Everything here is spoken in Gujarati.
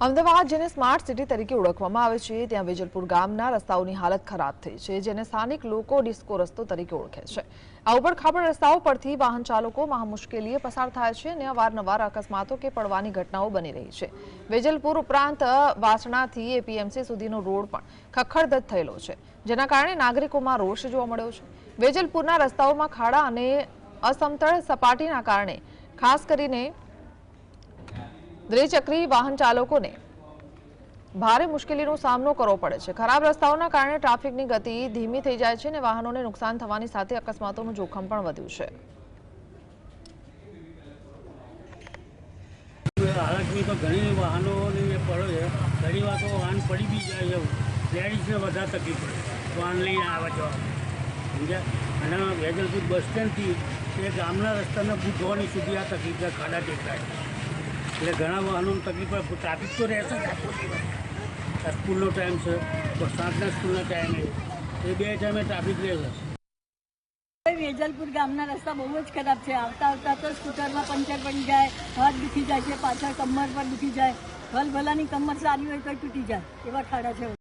અમદાવાદ, જેને સ્માર્ટ સિટી તરીકે ઓળખવામાં આવે છે, ત્યાં વેજલપુર ગામના રસ્તાઓની હાલત ખરાબ થઈ છે, જેને સ્થાનિક લોકો ડિસ્કો રસ્તો તરીકે ઓળખે છે. આ ઉપરખાબડ રસ્તાઓ પરથી વાહન ચાલકો મહા મુશ્કેલીએ પસાર થાય છે અને અવારનવાર અકસ્માતો કે પડવાની ઘટનાઓ બની રહી છે. વેજલપુર ઉપરાંત, વાસણાથી એપીએમસી સુધીનો રોડ પણ ખખડધજ થયેલો છે, જેના કારણે નાગરિકોમાં રોષ જોવા મળ્યો છે. વેજલપુરના રસ્તાઓમાં ખાડા અને અસમતળ સપાટીના કારણે, ખાસ કરીને દ્વિચક્રી વાહન ચાલકોને ભારે મુશ્કેલીનો સામનો કરવો પડે છે. ખરાબ રસ્તાઓના કારણે ટ્રાફિકની ગતિ ધીમી થઈ જાય છે અને વાહનોને નુકસાન થવાની સાથે અકસ્માતોનું જોખમ પણ વધ્યું છે. ઘણી વાહનોની પડે ઘણી વાર તો વાહન પડી જાય છે લેડીઝને વધારે તકલીફ પડે. વાહન લઈને આવે જવા સમજ્યા? અને વેજલપુર બસ સ્ટેન્ડથી એ ગામના રસ્તાને બુધવાની સુધી આ તકલીફ ખાડા ટેકાય. એટલે ઘણા વાહનોને તકલીફ ટ્રાફિક તો રહેશે જ સ્કૂલનો ટાઈમ છે સાંજના સ્કૂલના ટાઈમે એ બે ટાઈમે ટ્રાફિક રહેશે વેજલપુર ગામના રસ્તા બહુ જ ખરાબ છે. આવતા આવતા તો સ્કૂટરમાં પંચર પડી જાય, હાથ દુખી જાય છે, પાછળ કમર પર દુખી જાય. ભલ ભલાની કમર સારી હોય તો તૂટી જાય, એવા ખાડા છે.